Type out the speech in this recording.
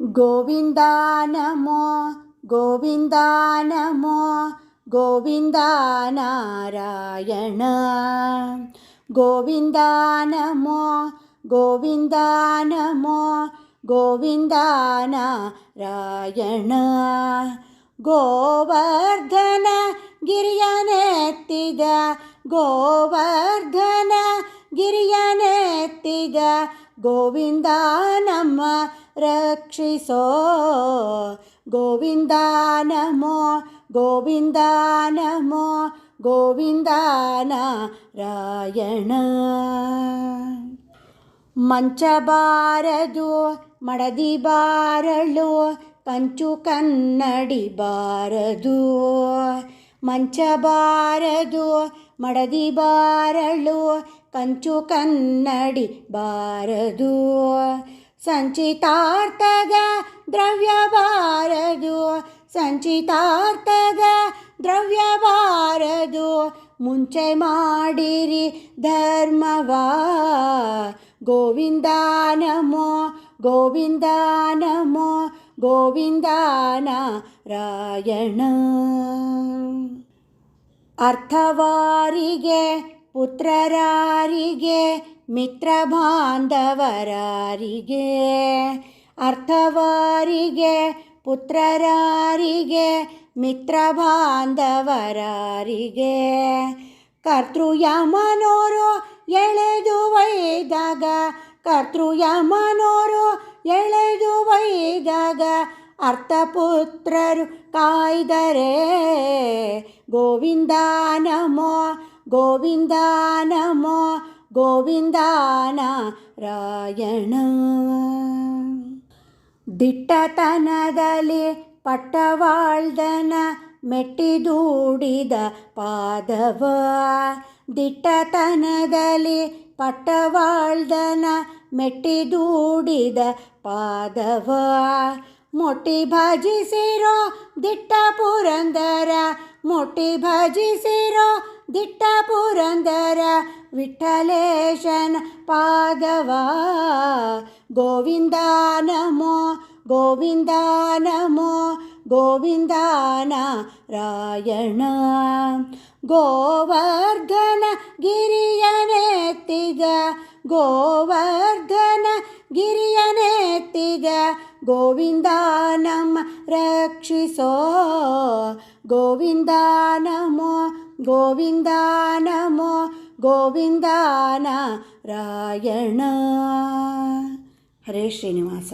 ഗോവിന്ദാനമോ ഗോവിന്ദാനമോ ഗോവിന്ദ ഗോവിന്ദാനമോ ഗോവിന്ദാനമോ നാരായണ ഗോവർദ്ധന ഗിരിയനെത്തിക ഗോവർദ്ധന ഗിരിയനെത്തിക ಗೋವಿಂದ ನಮ್ಮ ರಕ್ಷಿಸೋ ಗೋವಿಂದ ನಮೋ ಗೋವಿಂದ ನಮೋ ಗೋವಿಂದ ನಾರಾಯಣ ಮಂಚ ಬಾರದು ಮಡದಿ ಬಾರಳು ಕಂಚು ಕನ್ನಡಿ ಬಾರದು ಮಂಚ ಬಾರದು ಮಡದಿ ಬಾರಳು ಕಂಚು ಕನ್ನಡಿ ಬಾರದು ಸಂಚಿತಾರ್ಥದ ದ್ರವ್ಯ ಬಾರದು ಸಂಚಿತಾರ್ಥದ ದ್ರವ್ಯ ಬಾರದು, ಮುಂಚೆ ಮಾಡಿರಿ ಧರ್ಮವಾ, ಗೋವಿಂದ ನಮೋ ಗೋವಿಂದ ನಮೋ, ಗೋವಿಂದ ನಾರಾಯಣ. ಅರ್ಥವಾರಿಗೆ ಪುತ್ರರಾರಿಗೆ ಮಿತ್ರ ಬಾಂಧವರಾರಿಗೆ ಅರ್ಥವಾರಿಗೆ, ಪುತ್ರರಾರಿಗೆ ಮಿತ್ರ ಬಾಂಧವರಾರಿಗೆ ಕರ್ತೃಯ ಯಮನೋರು ಎಳೆದು ಒಯ್ದಾಗ, ಕರ್ತೃಯ ಮನೋರು ಎಳೆದು ಒಯ್ದಾಗ, ಅರ್ಥಪುತ್ರರು ಕಾಯ್ದರೆ, ಗೋವಿಂದ ನಮೋ ಗೋವಿಂದ ನಮೋ ಗೋವಿಂದ ನಾರಾಯಣ. ದಿಟ್ಟತನದಲ್ಲಿ ಪಟ್ಟವಾಳ್ದನ ಮೆಟ್ಟಿದೂಡಿದ ಪಾದವ. ದಿಟ್ಟತನದಲ್ಲಿ ಪಟ್ಟವಾಳ್ದನ ಮೆಟ್ಟಿದೂಡಿದ ಪಾದವ. ಮೊಟ್ಟಿ ಭಜಿಸಿರೋ ದಿಟ್ಟ ಪುರಂದರ ಮೊಟ್ಟಿ ಭಜಿಸಿರೋ ದಿಟ್ಟ ಪುರಂದರ ವಿಠಲೇಶನ ಪಾದವ ಗೋವಿಂದ ನಮೋ ಗೋವಿಂದ ನಮೋ ಗೋವಿಂದ ನಾರಾಯಣ ಗೋವರ್ಧನ ಗಿರಿಯನೆತ್ತಿದ ಗೋವರ್ಧನ ಗಿರಿಯನೆತ್ತಿದ ಗೋವಿಂದ ನಮ್ಮ ರಕ್ಷಿಸೋ ಗೋವಿಂದ ನಮೋ గోవిందానమో గోవిందాన రాయణ హరే శ్రీనివాస